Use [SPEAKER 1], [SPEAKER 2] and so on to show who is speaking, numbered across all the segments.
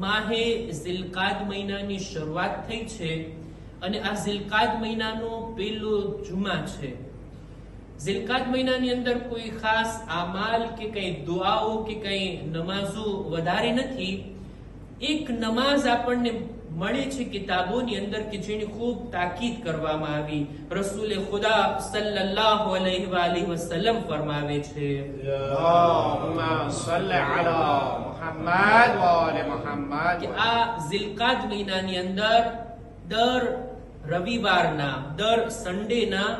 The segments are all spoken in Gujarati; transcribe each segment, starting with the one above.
[SPEAKER 1] માહે ઝિલકાદ મહિનાની શરૂઆત થઈ છે અને આ ઝિલકાદ મહિનાનો પહેલો જુમા છે. ઝિલકાદ મહિનાની અંદર કોઈ ખાસ આમાલ કે કઈ દુઆઓ કે કઈ નમાઝો વધારે નથી. એક નમાઝ આપણને મળી છે કિતાબોની અંદર કે જેની ખૂબ તાકીદ કરવામાં આવી. રસૂલ ખુદા સલ્લલ્લાહુ અલૈહિ વાલિહી વસલ્લમ ફરમાવે છે. કે આ ઝિલકાદ મહિનાની અંદર દર રવિવારના દર સન્ડેના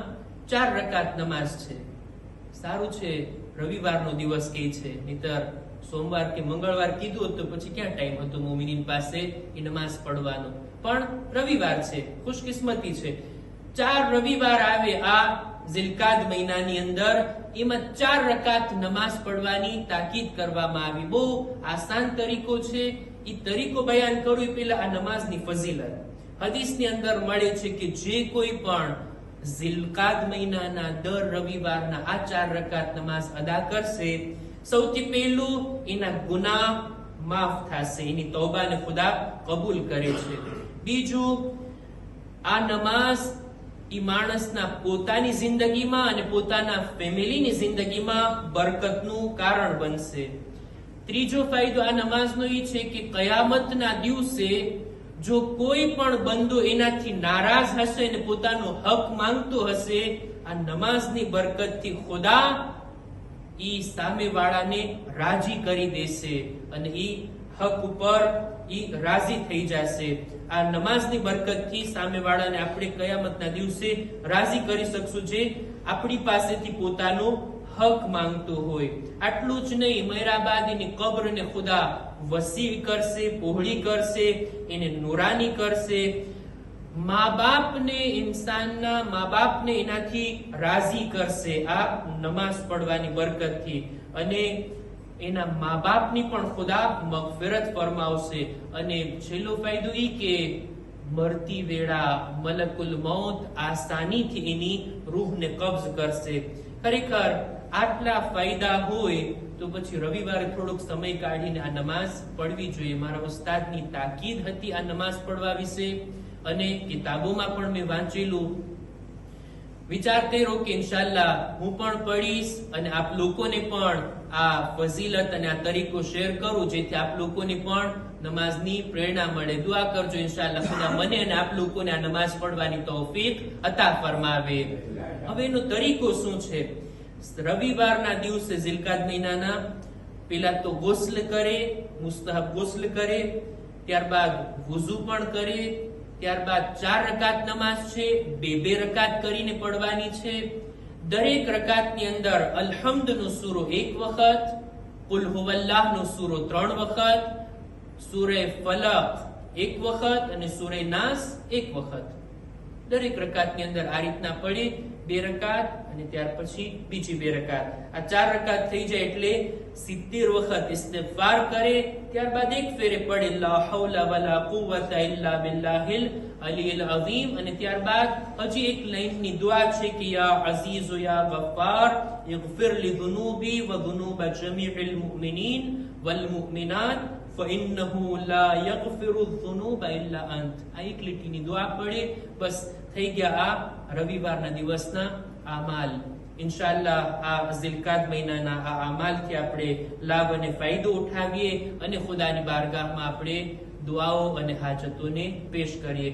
[SPEAKER 1] ચાર રકાત નમાઝ છે. સારું છે, રવિવારનો દિવસ કે છે? નહીતર સોમવાર કે મંગળવાર કીધું હતું પછી ક્યાં ટાઈમ હતો મોમિનીન પાસે એ નમાઝ પડવાનો પણ રવિવાર છે, ખુશકિસ્મતી છે. ચાર રવિવાર આવે આ ઝિલકાદ મહિનાની અંદર, એમાં ચાર રકાત નમાઝ પડવાની તાકીદ કરવામાં આવી. બહુ આસાન તરીકો છે. એ તરીકો બયાન કરું પેલા આ નમાઝની ફઝીલત. હદીસની અંદર મળે છે કે જે કોઈ પણ ઝિલકાદ મહિનાના દર રવિવારના આ ચાર રકાત નમાઝ અદા કરશે. સૌથી પહેલું એના ગુનાહ માફ થશે. એની તોબાને ખુદા કબૂલ કરે છે. બીજું, આ નમાઝ એ માણસના પોતાની જિંદગીમાં અને પોતાના ફેમિલીની જિંદગીમાં બરકતનું કારણ બનશે. ત્રીજો ફાયદો આ નમાઝનો એ છે કે કયામતના દિવસે જો કોઈ પણ બંધુ એનાથી નારાજ હશે અને પોતાનો હક માંગતો હશે, આ નમાઝની બરકતથી ખુદા ઈ સામેવાળાને રાજી કરી દેશે અને ઈ હક ઉપર ઈ રાજી થઈ જશે. આ નમાઝની બરકતથી સામેવાળાને આપણે કયામતના દિવસે રાજી કરી શકશું જે આપણી પાસેથી પોતાનો હક માંગતો હોય. આટલું જ નહીં મૈરાબાદીની કબ્રને ખુદા વસી કરશે, પહોળી કરશે, એને નોરાની કરશે. મા બાપને ઇન્સાનના મા બાપને એનાથી રાજી કરશે આ નમાઝ પડવાની બરકતથી. અને એના મા બાપની પણ ખુદા મગફિરત ફરમાવશે. અને છેલ્લો ફાયદો એ કે મરતી વેળા મલકુલ મૌત આસાનીથી એની રૂહને કબજ કરશે. ખરેખર આટલા ફાયદા હોય તો પછી રવિવારે થોડોક સમય કાઢીને આ નમાઝ પડવી જોઈએ. મારા ઉસ્તાદની તાકીદ હતી આ નમાઝ પડવા વિશે અને કિતાબોમાં પણ મેં વાંચેલું. વિચાર કર્યો કે ઇન્શાલ્લાહ હું પણ પડીશ અને આપ લોકોને પણ આ ફઝીલત અને આ તરીકો શેર કરું, જેથી આપ લોકોને પણ નમાઝની પ્રેરણા મળે. દુઆ કરજો ઇન્શાલ્લાહ ખુદા મને અને આપ લોકોને આ નમાઝ પડવાની તૌફીક અતા ફરમાવે. હવે એનો તરીકો શું છે? રવિવારના દિવસે ઝિલકાદ મહિનાના પેલા તો ગોસલ કરે, મુસ્તહબ ગોસલ કરે, ત્યારબાદ વુઝુ પણ કરે ત્યારબાદ ચાર રકાત નમાઝ છે, બે બે રકાત કરીને પડવાની છે. દરેક રકાતની અંદર અલહમદ નો સૂરો એક વખત, કુલ હુવલ્લાહ નો સૂરો ત્રણ વખત, સૂરે ફલક એક વખત અને સૂરે નાસ એક વખત. દરેક રકાતની અંદર આ રીતના પડે, બે રકાત અને ત્યાર પછી બીજી બે રકાત આ ચાર રકાત થઈ જાય એટલે સિત્તેર વખત ઇસ્તિગફાર કરે ત્યારબાદ એક ફેરે પડે લા હૌલા વલા કુવતા ઇલ્લા બિલ્લાહિલ અલીલ અઝીમ અને ત્યારબાદ હજી એક લાઈનની દુઆ છે કે યા અઝીઝ યા ગફાર ઇગફિર લી ધુનૂબી વ ધુનૂબ જમીઇલ મુમિનીન વલ મુમિનાત فإنه لا يغفر الذنوب إلا أنت આ એક લીટીની દુઆ પડે બસ થઈ ગયા આ રવિવારના દિવસના આમાલ ઇન્શાલ્લાહ આ ઝિલકાત મહિનાના આ આમાલથી આપણે લાભ અને ફાયદો ઉઠાવીએ અને ખુદાની બારગાહમાં આપણે દુઆઓ અને હાજતોને પેશ કરીએ.